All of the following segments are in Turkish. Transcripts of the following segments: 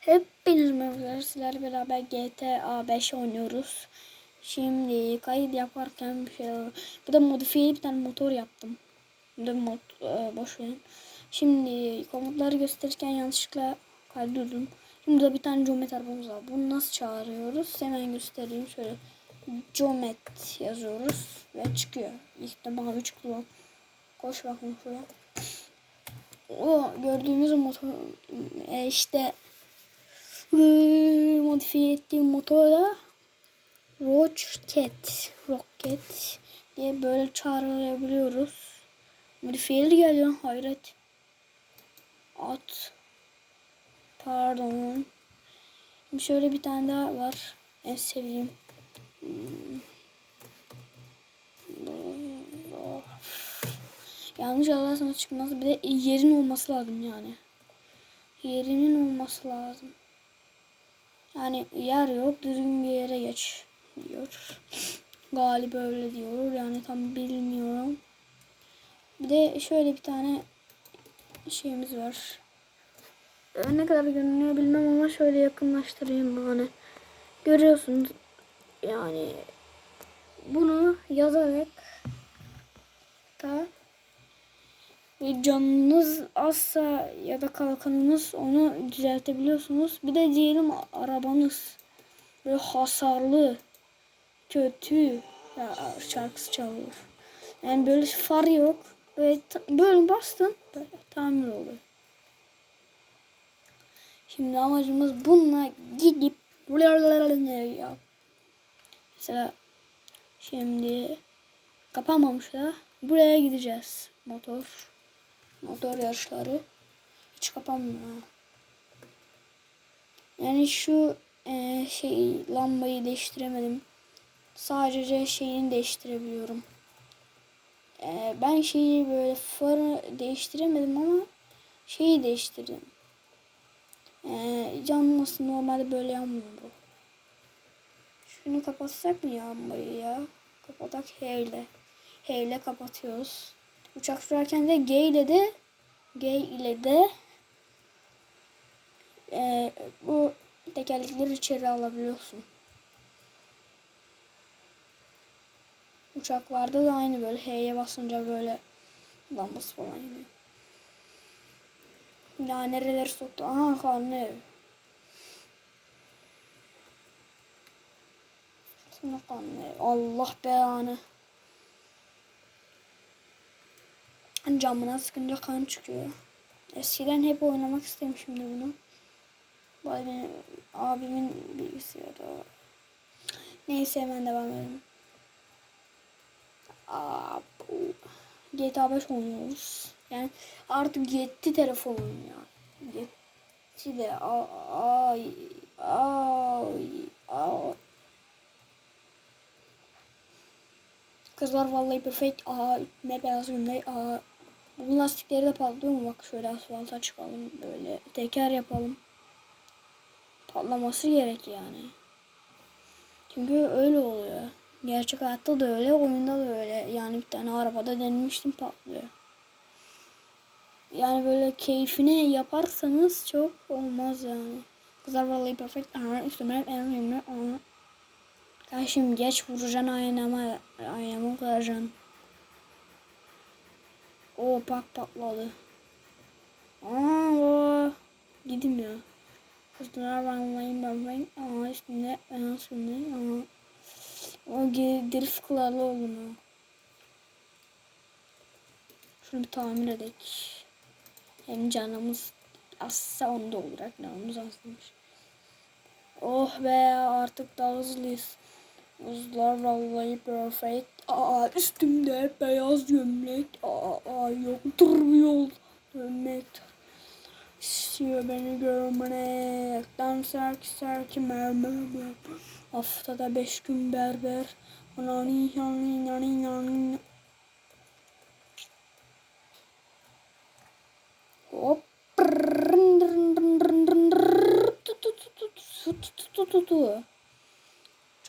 Hepiniz merhabalar. Sizlerle beraber GTA 5 oynuyoruz. Şimdi kayıt yaparken bir şey. Bu da modifiyeli bir tane motor yaptım. Bu da mod, e, boş. Şimdi komutları gösterirken yanlışlıkla kaydırdım. Şimdi burada bir tane Comet arabamız var. Bunu nasıl çağırıyoruz? Hemen göstereyim. Şöyle Comet yazıyoruz ve çıkıyor. İlk de mavi çıktı. Koş bakın şuraya. O gördüğümüz motor e, işte modifiye ettiğim motora Rocket Rocket diye böyle çağırabiliyoruz. Modifiyeli geliyor hayret. At. Pardon. Şimdi şöyle bir tane daha var. En sevdiğim. Yanlış alarsanız çıkmaz. Bir de yerin olması lazım yani. Yerinin olması lazım. Yani yer yok düzgün bir yere geç diyor. Galiba öyle diyor. Yani tam bilmiyorum. Bir de şöyle bir tane şeyimiz var. Ee, Ne kadar görünüyor bilmem ama şöyle yakınlaştırayım hani. Görüyorsunuz yani bunu yazarak da canınız azsa ya da kalkanınız onu düzeltebiliyorsunuz. Bir de diyelim arabanız böyle hasarlı, kötü ya şarkısı çalıyor. Yani böyle far yok. Böyle, böyle bastın böyle tamir oluyor. Şimdi amacımız bununla gidip ya. Mesela şimdi kapanmamış da buraya gideceğiz. Motor motor yarışları hiç kapanmıyor. Yani şu e, şey lambayı değiştiremedim. Sadece şeyini değiştirebiliyorum. E, ben şeyi böyle farı değiştiremedim ama şeyi değiştirdim. E, canlısı normalde böyle yanmıyor bu. Şunu kapatsak mı lambayı ya? Kapatak H ile. H ile kapatıyoruz. Uçak sürerken de G ile de G ile de e, bu tekerlekleri içeri alabiliyorsun. Uçaklarda da aynı böyle H'ye basınca böyle lambası falan yanıyor. Ya nereleri soktu? Aha karnı ev. Karnı ev. Allah belanı. Camına sıkınca kan çıkıyor. Eskiden hep oynamak istemişimdi bunu. Bari benim abimin bilgisayarı. Neyse hemen devam edelim. Aa, GTA 5 oynuyoruz. Yani artık yetti telefonum ya. Yetti de ay ay ay. Kızlar vallahi perfect. Aa ne beyaz gömlek. Aa bu lastikleri de patlıyor mu? Bak şöyle asfalta çıkalım. Böyle teker yapalım. Patlaması gerek yani. Çünkü öyle oluyor. Gerçek hayatta da öyle, oyunda da öyle. Yani bir tane arabada denemiştim patlıyor. Yani böyle keyfine yaparsanız çok olmaz yani. Kızlar vallahi perfect. Aha üstüme en önemli. Aha. Karşım geç vuracaksın aynama. Aynamı kıracaksın. O bak patladı. Aa, gidim ya. Kızlar vanlayın ben Aa üstünde ben üstünde. Aa. O drift kılarlı olun o. Şunu bir tamir edelim. Hem canımız azsa onda olarak canımız azmış. Oh be artık daha hızlıyız. Hızlar vallahi perfect. Aa üstümde beyaz gömlek. Aa, aa yok durmuyor. Gömlek. İstiyor beni görmek. Danser serki mermer. Haftada beş gün berber. Anani yani yani yani. Hop.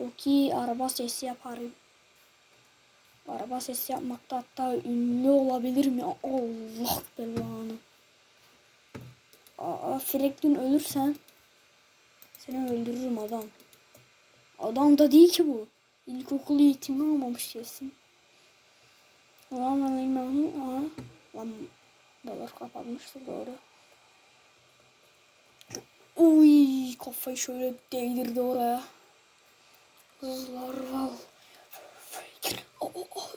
Çok iyi araba sesi yaparım. Araba sesi yapmakta hatta ünlü olabilir mi? Allah belanı. Aa, Franklin ölürsen Seni öldürürüm adam. Adam da değil ki bu. İlkokul eğitimi almamış kesin. Ulan lan lan lan. Lan balık kapanmıştı doğru. Uy kafayı şöyle değdirdi oraya. Kızlar var. Aa,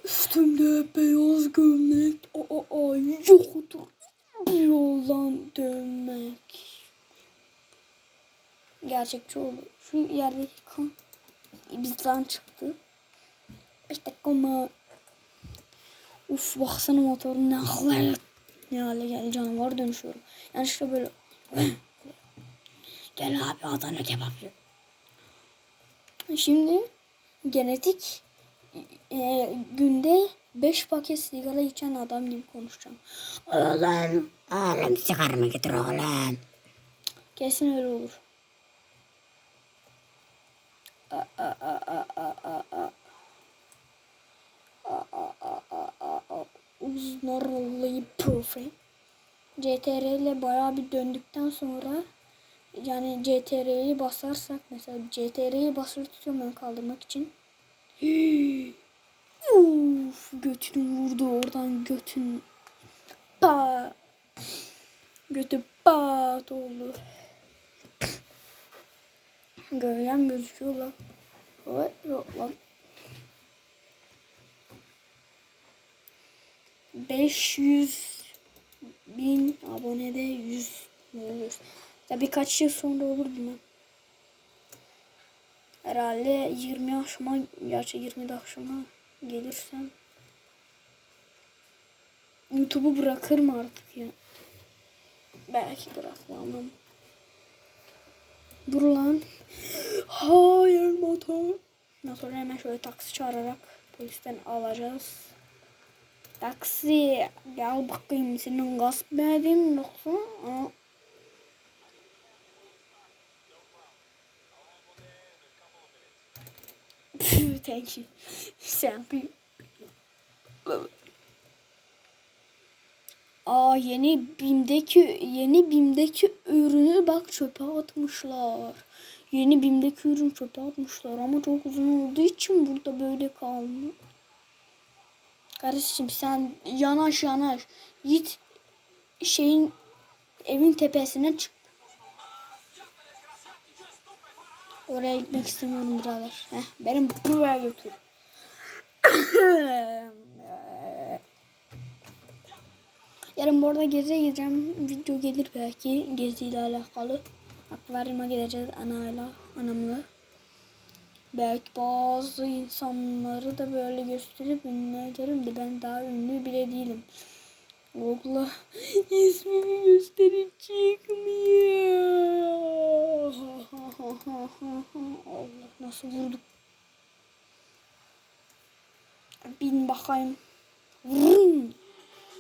üstümde beyaz gömlek. Aa, yoktur. Bir yoldan dönmek. Gerçekçi oldu. Şu yerdeki kan bizden çıktı. 5 dakika ama Uf baksana motorun ne hale ne hale geldi canavar dönüşüyorum. Yani işte böyle Gel abi Adana kebap ye. Şimdi genetik e, günde 5 paket sigara içen adam gibi konuşacağım. Oğlum, oğlum sigaramı getir oğlum. Kesin öyle olur. Uzun perfect. CTR ile bayağı bir döndükten sonra yani CTR'yi basarsak mesela CTR'yi basılı tutuyorum ben kaldırmak için. Uf, götünü vurdu oradan götün. Pa. Götü pat oldu. Gölgem gözüküyor lan. Evet, yok lan. 500 bin abonede 100 ne olur. Ya birkaç yıl sonra olur bilmem. Herhalde 20 yaşıma, gerçi 20 yaşıma gelirsem YouTube'u bırakırım artık ya. Belki bırakmam. Dur lan. Hayır motor. Motoru hemen şöyle taksi çağırarak polisten alacağız. Taksi gel bakayım senin gasp mı edeyim yoksa? Aa. Thank you. Thank you. Aa yeni BİM'deki yeni BİM'deki ürünü bak çöpe atmışlar. Yeni BİM'deki ürün çöpe atmışlar ama çok uzun olduğu için burada böyle kalmış. Kardeşim sen yanaş yanaş. Git şeyin evin tepesine çık. Oraya gitmek istemiyorum birader. Heh, benim buraya götür. Yarın bu arada geziye gideceğim. Video gelir belki geziyle alakalı. Akvaryuma gideceğiz anayla, anamla. Belki bazı insanları da böyle gösterip ünlü ederim de ben daha ünlü bile değilim. Google'a ismimi gösterip çıkmıyor. Allah nasıl vurduk. Bin bakayım. Vurun.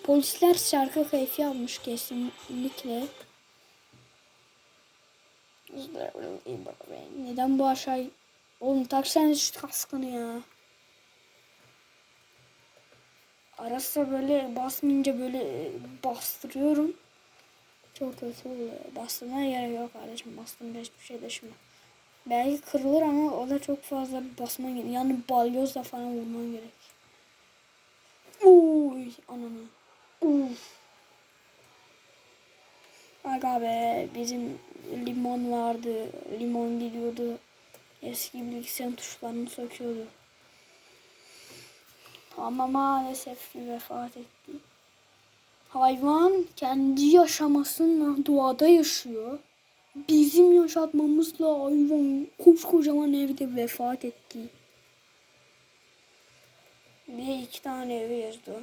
Polisler şarkı keyfi almış kesinlikle. Neden bu aşağı... Oğlum taksana şu kaskını ya. Ara sıra böyle basmayınca böyle bastırıyorum. Çok kötü oluyor. Bastırmaya gerek yok kardeşim. Bastırma hiçbir şey düşünme. Belki kırılır ama o da çok fazla basman gerek. Yani balyozla falan vurman gerek. Uy ananı. Uf. Aga be bizim limon vardı. Limon gidiyordu. Eski bilgisayarın tuşlarını söküyordu. Ama maalesef vefat etti. Hayvan kendi yaşamasıyla doğada yaşıyor. Bizim yaşatmamızla hayvan koskocaman evde vefat etti. Bir iki tane evi yazdı.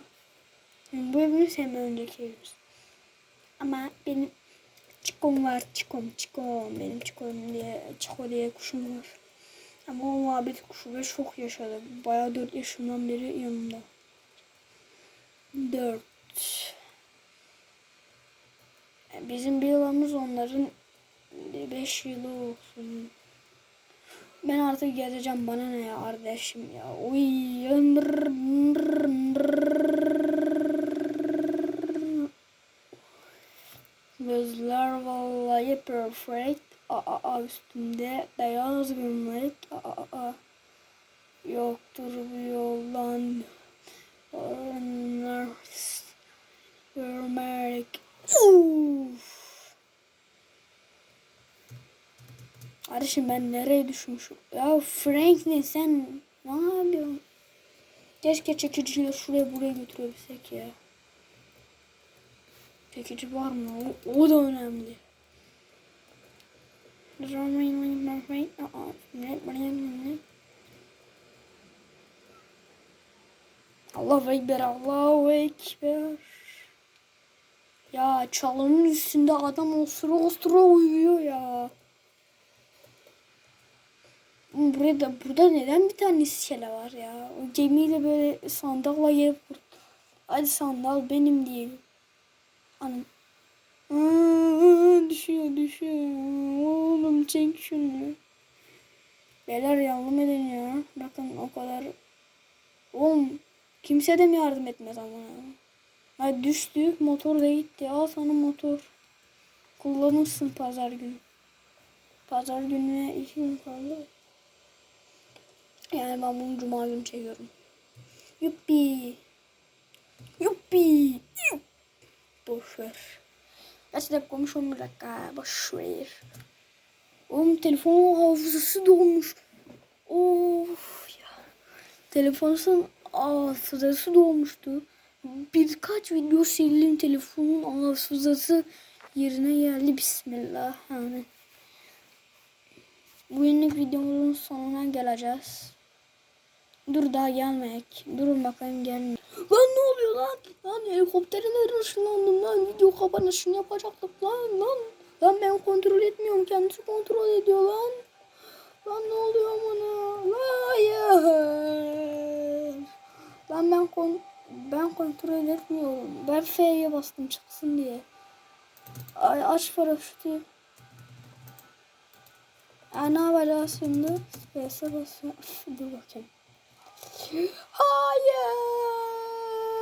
Bu evimiz hem önceki evimiz. Ama benim çikom var çikom çikom benim çikom diye çiko diye kuşum var. Ama o muhabbet kuşu ve çok yaşadı. Bayağı 4 yaşından beri yanımda. 4 Bizim bir yılımız onların 5 yılı olsun. Ben artık gezeceğim bana ne ya kardeşim ya. Uy. Gözler vallahi perfect. A, a, a üstünde beyaz gömlek a, a, a. yoktur bu yoldan Onlar görmek. Kardeşim ben nereye düşmüşüm? Ya Franklin sen ne yapıyorsun? Keşke çekiciyle şuraya buraya götürebilsek ya. Çekici var mı? O, o da önemli. Allahu Ekber, Allahu Ekber. Ya çalının üstünde adam osura osura uyuyor ya. Burada, burada neden bir tane iskele var ya? O gemiyle böyle sandalla gelip Hadi sandal benim diyelim. Anam. Düşüyor düşüyor. Oğlum çek şunu. Beyler yardım edin ya. Bakın o kadar. Oğlum kimse de mi yardım etmez ama. Hadi düştü. Motor da gitti. Al sana motor. Kullanırsın pazar günü. Pazar gününe iki gün kaldı. Yani ben bunu cuma günü çekiyorum. Yuppi. Yuppi. Yup. Boş ver. Kaç dakika olmuş 11 dakika. Boş ver. Oğlum telefonun hafızası dolmuş. Of ya. Telefonun hafızası dolmuştu. Birkaç video sildim telefonun hafızası yerine geldi. Bismillah. Yani. Bugünlük videomuzun sonuna geleceğiz. Dur daha gelmek. Durun bakayım gelmiyor. Lan ne oluyor lan? Lan helikopterine ışınlandım lan. Video kapanışını yapacaktık lan lan. Lan ben kontrol etmiyorum. Kendisi kontrol ediyor lan. Lan ne oluyor bana? Hayır. Lan ben kon ben kontrol etmiyorum. Ben F'ye bastım çıksın diye. Ay aç paraşütü. Ne yapacağız şimdi? Space'e basıyorum. Dur bakayım. Hayır.